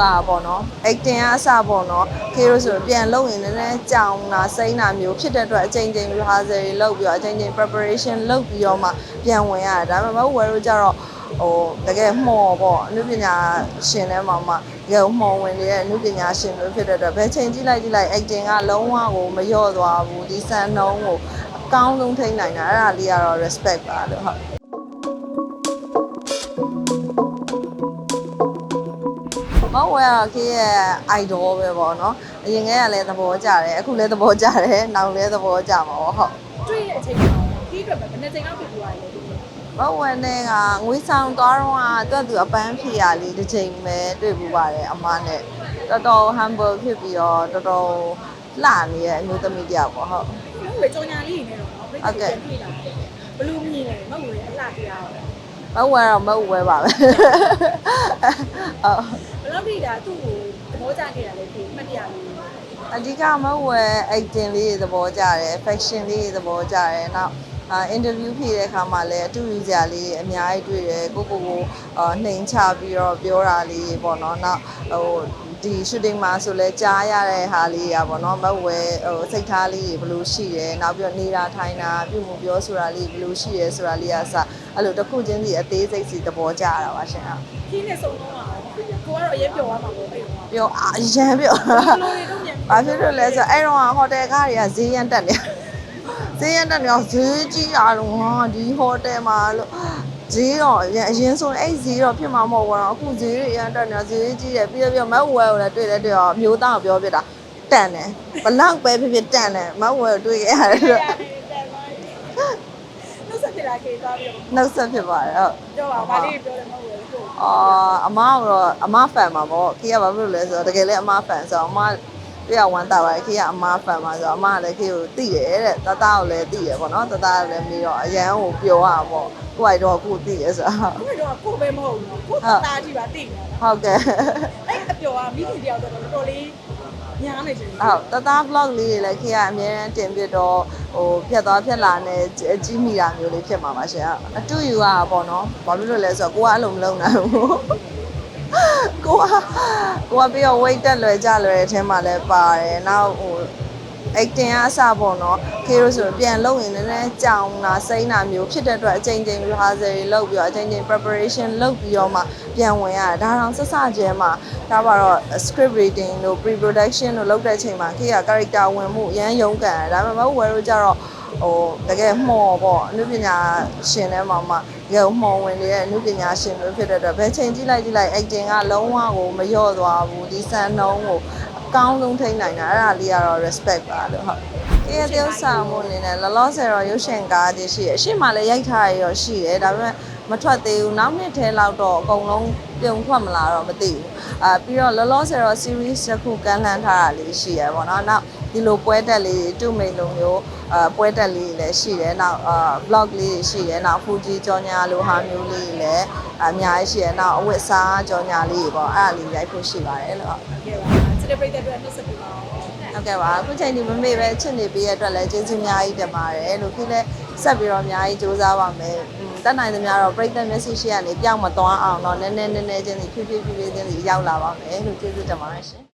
ကပေါ့နော် acting ကအစပေါ့နော်ခေရိုဆိုပြန်လုပ်ရင်လည်းနည်းနည်းကြောင်တာစိမ့်တာမျိုးဖြစ်တဲ့အတွက်အချိန်ချင်း rehearsal တွေလုပ်ပြီးတော့အချိန်ချင်း preparation လုပ်ပြီးတော့မှပြန်ဝင်ရတယ်ဒါပေမဲ့မဟုတ်ဝယ်လို့ကြတော့ဟိုတကယ်မှော်ပေါ့အနုပညာရှင်ထဲမှာမှတကယ်မှော်ဝင်နေတဲ့အနုပညာရှင်မျိုးဖြစ်တဲ့အတွက်ဘယ်ချိန်ကြည့်လိုက်ကြည့်လိုက် acting ကလုံးဝကိုမလျော့သွားဘူးဒီစံနှုန်းကိုအကောင်းဆုံးထိန်းနိုင်တာအဲ့ဒါလေးကတော့ respect ပါလို့ဟုတ် မဟုတ်ဝဲတော့ခေရဲ့ idol ပဲပေါ့နော်အရင်ကလည်းသဘောကျတယ်အခုလည်းသဘောကျတယ်နောက်လည်းသဘောကျမှာပေါ့ဟုတ်တွေ့တဲ့အချိန်မှာဒီအတွက်ပဲဘယ်နှစ်ချိန်လောက်ဖြစ်သွားလဲဒီလိုမဟုတ်ဝဲနဲ့ကငွေဆောင်သွားတော့ကသူ့သူအပန်းဖြေရလေးတစ်ချိန်ပဲတွေ့ပူပါတယ်အမနဲ့တော်တော် humble ဖြစ်ပြီးတော့တော်တော်လှနေရဲ့အမျိုးသမီးတယောက်ပေါ့ဟုတ်မဟုတ်လေကြောင်ညာလေးနေတော့နော်ပြိတ္တာပြန်ပြေးလာတယ်ဘလူးမြင်တယ်မဟုတ်လေအလှတရားတော့မဟုတ်ဝဲတော့မဟုတ်ဝဲပါပဲဟုတ် ဘယ်လောက်ထိဒါသူ့ကိုသဘောကျခဲ့တာလဲဒီမှတ်တရလေးအဓိကမဟုတ်ဝဲ acting လေးတွေသဘောကျတယ် fashion လေးတွေသဘောကျတယ်နောက်အာ interview ဖြေတဲ့အခါမှာလည်းအတူတူကြလေးအများကြီးတွေ့တယ်ကိုကိုကိုအာနှိမ်ချပြီးတော့ပြောတာလေးပေါ့နော်နောက်ဟိုဒီ shooting မှာဆိုလဲကြားရတဲ့ဟာလေးอ่ะပေါ့နော်မဟုတ်ဝဲဟိုစိတ်ထားလေးတွေဘယ်လိုရှိတယ်နောက်ပြီးတော့နေတာထိုင်တာပြုမှုပြောဆိုတာလေးဘယ်လိုရှိတယ်ဆိုတာလေးအစအဲ့လိုတစ်ခုချင်းစီအသေးစိတ်စီသဘောကျရတာပါရှင်ဟုတ်ခင်းနဲ့စုံတော့အောင် ကိုကတော့အရင်ပြောသွားမှာပေါ့အဲ့တော့ပြောအာရမ်းပြောဘလူးတွေတော့မြန်။ဘာဖြစ်လို့လဲဆိုတော့အဲ့တော့ဟိုတယ်ကားတွေကဈေးရမ်းတက်နေ။ဈေးရမ်းတက်နေတော့ဈေးကြီးရတော့ဟာဒီဟိုတယ်မှာလို့ဈေးတော့အရင်အရင်ဆိုအဲ့ဈေးတော့ဖြစ်မှာမဟုတ်ဘူးတော့အခုဈေးတွေရမ်းတက်နေတော့ဈေးကြီးတယ်ပြီးတော့ပြီးတော့မက်ဝဲကိုလည်းတွေ့တယ်တွေ့တော့အမျိုးသားကိုပြောပြတာတန်တယ်ဘလောက်ပဲဖြစ်ဖြစ်တန်တယ်မက်ဝဲကိုတွေ့ခဲ့ရတယ် တော့နှုတ်ဆက်ပြတာခေသွားပြီးတော့နှုတ်ဆက်ဖြစ်ပါတယ်ဟုတ်ပြောပါဘာလေးပြောတယ်မဟုတ်ဘူးကိုအာအမကတော့အမဖန်မှာပေါ့ခေကဘာဖြစ်လို့လဲဆိုတော့တကယ်လည်းအမဖန်ဆိုတော့အမ ပြရဝမ်းတာပါတယ်ခေကအမဖန်မှာဆိုတော့အမကလည်းခေကိုတိတယ်တဲ့တသားကိုလည်းတိတယ်ပေါ့နော်တသားကိုလည်းပြီးတော့အရန်ကိုပျော်ရပေါ့ကိုယ်ကတော့ကိုတိတယ်ဆိုတော့ကိုကတော့ကိုပဲမဟုတ်ဘူးနော်ကိုတာကြည့်ပါသိနေတာဟုတ်ကဲ့အဲ့အပြော်ကမိခင်တယောက်တော့တော်တော်လေးညားနေတယ်ဟုတ်တသား vlog လေးတွေလည်းခေကအများအားတင်ပြတော့ဟိုဖြတ်သွားဖြတ်လာနဲ့ကြီးမိတာမျိုးလေးဖြစ်မှာပါရှင်အတူယူရတာပေါ့နော်ဘာဖြစ်လို့လဲဆိုတော့ကိုကအဲ့လိုမလုပ်နိုင်ဘူး ကိုကကိုကပြီးတော့ weight တက်လွယ်ကြလွယ်တဲ့အထဲမှာလည်းပါတယ်နောက်ဟို acting ကအစပေါ့နော်ခေရိုဆိုပြန်လုပ်ရင်လည်းနည်းနည်းကြောင်တာစိမ့်တာမျိုးဖြစ်တဲ့အတွက်အချိန်ချင်း rehearsal တွေလုပ်ပြီးတော့အချိန်ချင်း preparation လုပ်ပြီးတော့မှပြန်ဝင်ရတယ်ဒါတောင်ဆက်စကျဲမှာဒါပါတော့ script reading တို့ pre production တို့လုပ်တဲ့အချိန်မှာခေက character ဝင်မှုအရန်ရုန်းကန်တယ်ဒါပေမဲ့မဟုတ်ဝယ်လို့ကြတော့ ဟိုတကယ်မှော်ပေါ့အနုပညာရှင်ထဲမှာမှတကယ်မှော်ဝင်နေတဲ့အနုပညာရှင်မျိုးဖြစ်တဲ့အတွက်ဘယ်ချိန်ကြည့်လိုက်ကြည့်လိုက် acting ကလုံးဝကိုမလျော့သွားဘူးဒီစံနှုန်းကိုအကောင်းဆုံးထိန်းနိုင်တာအဲ့ဒါလေးကတော့ respect ပါလို့ဟုတ် ကဲ tiêu ဆောင်မှုအနေနဲ့လောလောဆယ်တော့ရုပ်ရှင်ကားကြီးရှိရအရှိမှလည်းရိုက်ထားရရောရှိတယ်ဒါပေမဲ့မထွက်သေးဘူးနောက်နှစ်ထဲလောက်တော့အကုန်လုံးပြုံထွက်မလာတော့မသိဘူးအာပြီးတော့လောလောဆယ်တော့ series တစ်ခုကမ်းလှမ်းထားတာလေးရှိရပေါ့နော်နောက်ဒီလိုပွဲတက်လေးတူမိန်လိုမျိုးအာပွဲတက်လေးတွေလည်းရှိတယ်နောက်အာ vlog လေးတွေရှိတယ်နောက်ဖူဂျီကြောညာလိုဟာမျိုးလေးတွေလည်းအများကြီးရှိတယ်နောက်အဝတ်စားကြောညာလေးတွေပေါ့အဲ့ဒါလေးရိုက်ဖို့ရှိပါတယ်လို့ဟုတ်ကဲပါစစ်တဲ့ပြိတ္တအတွက်နှုတ်ဆက်ပြပါဦး ဟုတ်ကဲ့ပါအခုချိန်ဒီမမေ့ပဲချစ်နေပေးရတဲ့အတွက်လည်းကျေးဇူးအများကြီးတင်ပါတယ်လို့ခေလည်းဆက်ပြီးတော့အများကြီးစူးစမ်းပါမယ်อืมတက်နိုင်သမျှတော့ပြိတ္တမျက်စိရှိကနေပြောင်းမသွားအောင်တော့နည်းနည်းနည်းနည်းချင်းစီဖြည်းဖြည်းဖြည်းဖြည်းချင်းစီရောက်လာပါမယ်လို့ကျေးဇူးတင်ပါတယ်ရှင်